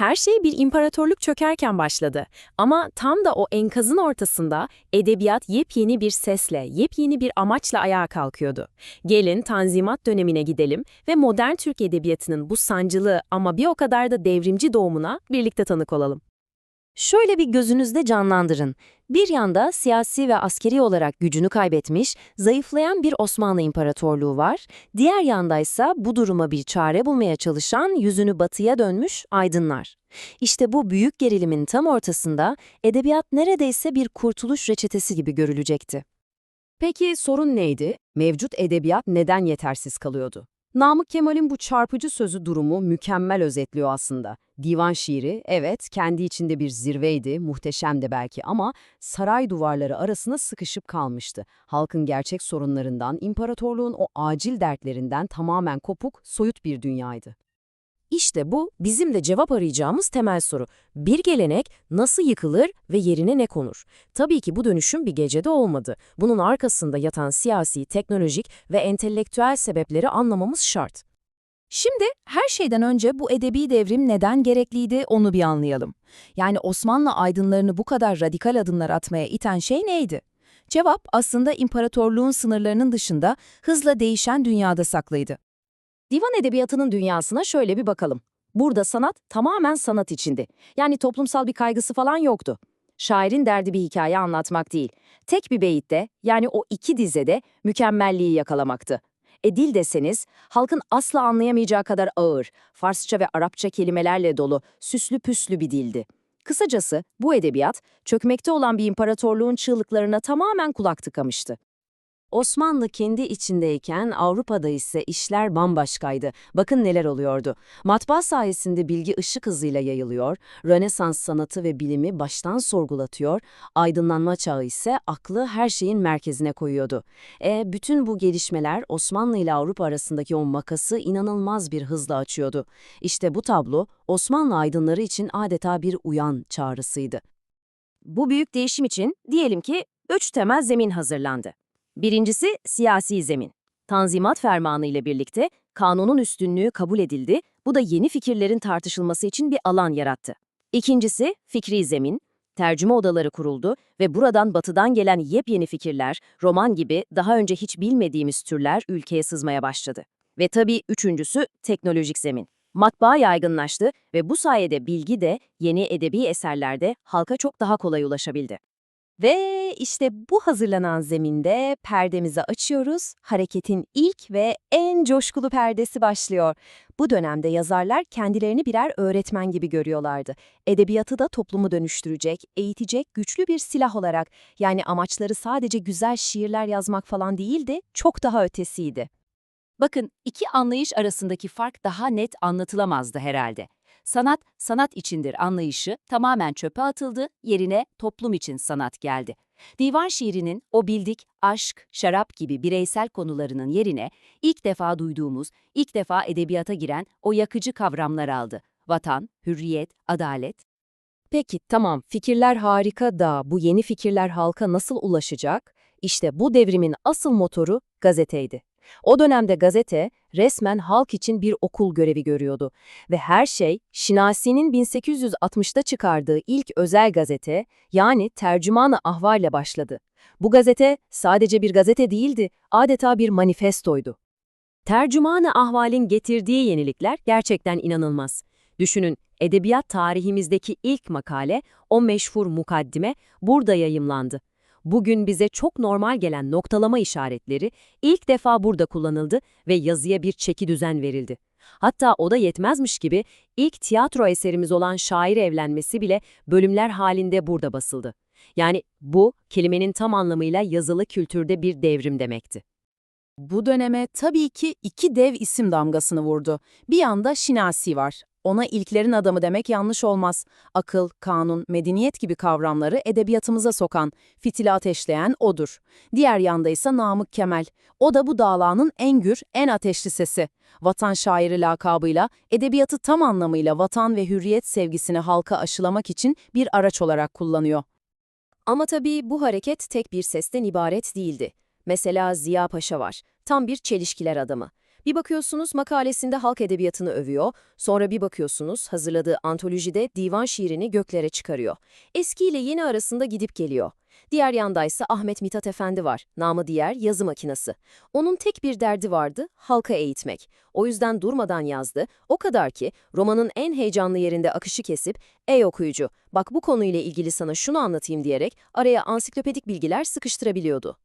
Her şey bir imparatorluk çökerken başladı. Ama tam da o enkazın ortasında edebiyat yepyeni bir sesle, yepyeni bir amaçla ayağa kalkıyordu. Gelin Tanzimat dönemine gidelim ve modern Türk edebiyatının bu sancılı ama bir o kadar da devrimci doğumuna birlikte tanık olalım. Şöyle bir gözünüzde canlandırın. Bir yanda siyasi ve askeri olarak gücünü kaybetmiş, zayıflayan bir Osmanlı İmparatorluğu var. Diğer yandaysa bu duruma bir çare bulmaya çalışan, yüzünü batıya dönmüş aydınlar. İşte bu büyük gerilimin tam ortasında edebiyat neredeyse bir kurtuluş reçetesi gibi görülecekti. Peki sorun neydi? Mevcut edebiyat neden yetersiz kalıyordu? Namık Kemal'in bu çarpıcı sözü durumu mükemmel özetliyor aslında. Divan şiiri, evet kendi içinde bir zirveydi, muhteşemdi belki ama saray duvarları arasına sıkışıp kalmıştı. Halkın gerçek sorunlarından, imparatorluğun o acil dertlerinden tamamen kopuk, soyut bir dünyaydı. İşte bu bizim de cevap arayacağımız temel soru. Bir gelenek nasıl yıkılır ve yerine ne konur? Tabii ki bu dönüşüm bir gecede olmadı. Bunun arkasında yatan siyasi, teknolojik ve entelektüel sebepleri anlamamız şart. Şimdi her şeyden önce bu edebi devrim neden gerekliydi onu bir anlayalım. Yani Osmanlı aydınlarını bu kadar radikal adımlar atmaya iten şey neydi? Cevap aslında imparatorluğun sınırlarının dışında hızla değişen dünyada saklıydı. Divan edebiyatının dünyasına şöyle bir bakalım. Burada sanat tamamen sanat içindi. Yani toplumsal bir kaygısı falan yoktu. Şairin derdi bir hikaye anlatmak değil. Tek bir beyitte, yani o iki dizede mükemmelliği yakalamaktı. E dil deseniz, halkın asla anlayamayacağı kadar ağır, Farsça ve Arapça kelimelerle dolu, süslü püslü bir dildi. Kısacası bu edebiyat, çökmekte olan bir imparatorluğun çığlıklarına tamamen kulak tıkamıştı. Osmanlı kendi içindeyken Avrupa'da ise işler bambaşkaydı. Bakın neler oluyordu. Matbaa sayesinde bilgi ışık hızıyla yayılıyor, Rönesans sanatı ve bilimi baştan sorgulatıyor, aydınlanma çağı ise aklı her şeyin merkezine koyuyordu. E, bütün bu gelişmeler Osmanlı ile Avrupa arasındaki o makası inanılmaz bir hızla açıyordu. İşte bu tablo Osmanlı aydınları için adeta bir uyan çağrısıydı. Bu büyük değişim için diyelim ki üç temel zemin hazırlandı. Birincisi siyasi zemin. Tanzimat Fermanı ile birlikte kanunun üstünlüğü kabul edildi, bu da yeni fikirlerin tartışılması için bir alan yarattı. İkincisi fikri zemin. Tercüme odaları kuruldu ve buradan batıdan gelen yepyeni fikirler, roman gibi daha önce hiç bilmediğimiz türler ülkeye sızmaya başladı. Ve tabii üçüncüsü teknolojik zemin. Matbaa yaygınlaştı ve bu sayede bilgi de yeni edebi eserlerde halka çok daha kolay ulaşabildi. Ve işte bu hazırlanan zeminde perdemizi açıyoruz. Hareketin ilk ve en coşkulu perdesi başlıyor. Bu dönemde yazarlar kendilerini birer öğretmen gibi görüyorlardı. Edebiyatı da toplumu dönüştürecek, eğitecek güçlü bir silah olarak. Yani amaçları sadece güzel şiirler yazmak falan değildi, çok daha ötesiydi. Bakın iki anlayış arasındaki fark daha net anlatılamazdı herhalde. Sanat, sanat içindir anlayışı tamamen çöpe atıldı, yerine toplum için sanat geldi. Divan şiirinin o bildik aşk, şarap gibi bireysel konularının yerine ilk defa duyduğumuz, ilk defa edebiyata giren o yakıcı kavramlar aldı. Vatan, hürriyet, adalet. Peki tamam fikirler harika da bu yeni fikirler halka nasıl ulaşacak? İşte bu devrimin asıl motoru gazeteydi. O dönemde gazete resmen halk için bir okul görevi görüyordu ve her şey Şinasi'nin 1860'da çıkardığı ilk özel gazete yani Tercümanı Ahval ile başladı. Bu gazete sadece bir gazete değildi, adeta bir manifestoydu. Tercümanı Ahval'in getirdiği yenilikler gerçekten inanılmaz. Düşünün, edebiyat tarihimizdeki ilk makale, o meşhur mukaddime burada yayımlandı. Bugün bize çok normal gelen noktalama işaretleri ilk defa burada kullanıldı ve yazıya bir çeki düzen verildi. Hatta o da yetmezmiş gibi ilk tiyatro eserimiz olan Şair Evlenmesi bile bölümler halinde burada basıldı. Yani bu kelimenin tam anlamıyla yazılı kültürde bir devrim demekti. Bu döneme tabii ki iki dev isim damgasını vurdu. Bir yanda Şinasi var. Ona ilklerin adamı demek yanlış olmaz. Akıl, kanun, medeniyet gibi kavramları edebiyatımıza sokan, fitili ateşleyen odur. Diğer yanda ise Namık Kemal. O da bu dağlanın en gür, en ateşli sesi. Vatan şairi lakabıyla edebiyatı tam anlamıyla vatan ve hürriyet sevgisini halka aşılamak için bir araç olarak kullanıyor. Ama tabii bu hareket tek bir sesten ibaret değildi. Mesela Ziya Paşa var, tam bir çelişkiler adamı. Bir bakıyorsunuz makalesinde halk edebiyatını övüyor, sonra bir bakıyorsunuz hazırladığı antolojide divan şiirini göklere çıkarıyor. Eski ile yeni arasında gidip geliyor. Diğer yandaysa Ahmet Mithat Efendi var, namı diğer yazı makinası. Onun tek bir derdi vardı, halka eğitmek. O yüzden durmadan yazdı, o kadar ki romanın en heyecanlı yerinde akışı kesip, ''Ey okuyucu, bak bu konuyla ilgili sana şunu anlatayım.'' diyerek araya ansiklopedik bilgiler sıkıştırabiliyordu.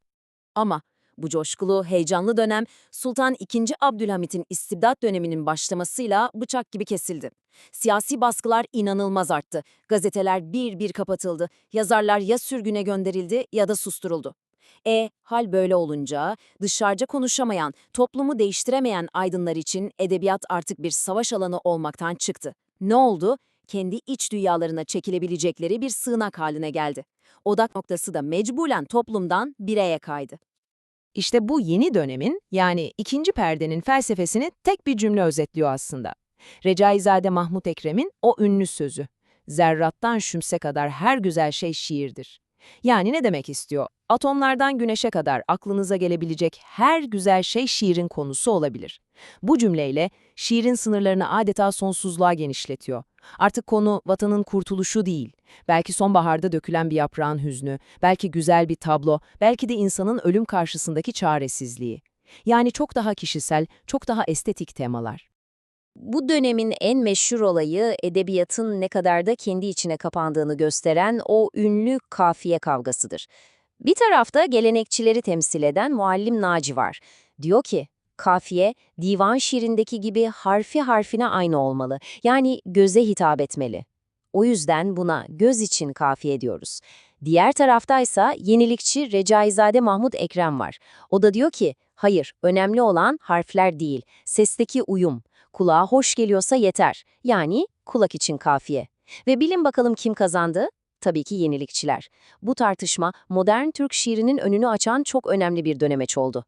Ama bu coşkulu, heyecanlı dönem Sultan II. Abdülhamit'in istibdat döneminin başlamasıyla bıçak gibi kesildi. Siyasi baskılar inanılmaz arttı. Gazeteler bir bir kapatıldı. Yazarlar ya sürgüne gönderildi ya da susturuldu. E, hal böyle olunca dışarıca konuşamayan, toplumu değiştiremeyen aydınlar için edebiyat artık bir savaş alanı olmaktan çıktı. Ne oldu? Kendi iç dünyalarına çekilebilecekleri bir sığınak haline geldi. Odak noktası da mecburen toplumdan bireye kaydı. İşte bu yeni dönemin yani ikinci perdenin felsefesini tek bir cümle özetliyor aslında. Recaizade Mahmut Ekrem'in o ünlü sözü. Zerrattan şümse kadar her güzel şey şiirdir. Yani ne demek istiyor? Atomlardan güneşe kadar aklınıza gelebilecek her güzel şey şiirin konusu olabilir. Bu cümleyle şiirin sınırlarını adeta sonsuzluğa genişletiyor. Artık konu vatanın kurtuluşu değil. Belki sonbaharda dökülen bir yaprağın hüznü, belki güzel bir tablo, belki de insanın ölüm karşısındaki çaresizliği. Yani çok daha kişisel, çok daha estetik temalar. Bu dönemin en meşhur olayı edebiyatın ne kadar da kendi içine kapandığını gösteren o ünlü kafiye kavgasıdır. Bir tarafta gelenekçileri temsil eden Muallim Naci var. Diyor ki, kafiye divan şiirindeki gibi harfi harfine aynı olmalı. Yani göze hitap etmeli. O yüzden buna göz için kafiye diyoruz. Diğer taraftaysa yenilikçi Recaizade Mahmut Ekrem var. O da diyor ki, hayır, önemli olan harfler değil, sesteki uyum. Kulağa hoş geliyorsa yeter. Yani kulak için kafiye. Ve bilin bakalım kim kazandı? Tabii ki yenilikçiler. Bu tartışma modern Türk şiirinin önünü açan çok önemli bir dönemeç oldu.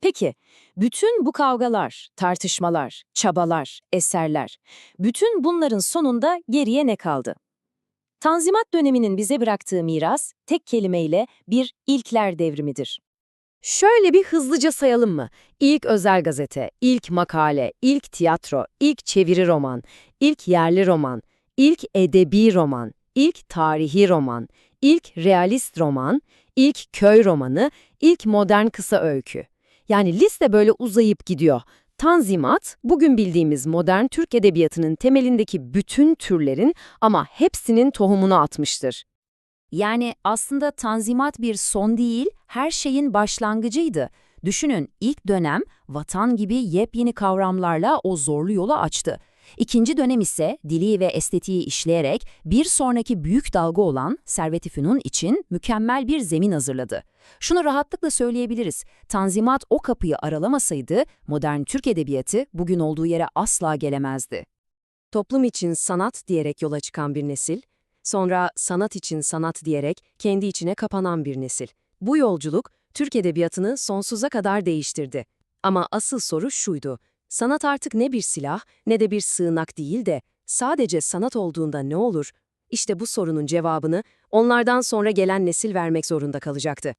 Peki, bütün bu kavgalar, tartışmalar, çabalar, eserler, bütün bunların sonunda geriye ne kaldı? Tanzimat döneminin bize bıraktığı miras tek kelimeyle bir ilkler devrimidir. Şöyle bir hızlıca sayalım mı? İlk özel gazete, ilk makale, ilk tiyatro, ilk çeviri roman, ilk yerli roman, ilk edebi roman, ilk tarihi roman, ilk realist roman, ilk köy romanı, ilk modern kısa öykü. Yani liste böyle uzayıp gidiyor. Tanzimat, bugün bildiğimiz modern Türk edebiyatının temelindeki bütün türlerin ama hepsinin tohumunu atmıştır. Yani aslında Tanzimat bir son değil, her şeyin başlangıcıydı. Düşünün ilk dönem vatan gibi yepyeni kavramlarla o zorlu yolu açtı. İkinci dönem ise dili ve estetiği işleyerek bir sonraki büyük dalga olan Servet-i Fünun için mükemmel bir zemin hazırladı. Şunu rahatlıkla söyleyebiliriz, Tanzimat o kapıyı aralamasaydı modern Türk edebiyatı bugün olduğu yere asla gelemezdi. Toplum için sanat diyerek yola çıkan bir nesil, sonra sanat için sanat diyerek kendi içine kapanan bir nesil. Bu yolculuk Türk edebiyatını sonsuza kadar değiştirdi. Ama asıl soru şuydu, sanat artık ne bir silah ne de bir sığınak değil de sadece sanat olduğunda ne olur? İşte bu sorunun cevabını onlardan sonra gelen nesil vermek zorunda kalacaktı.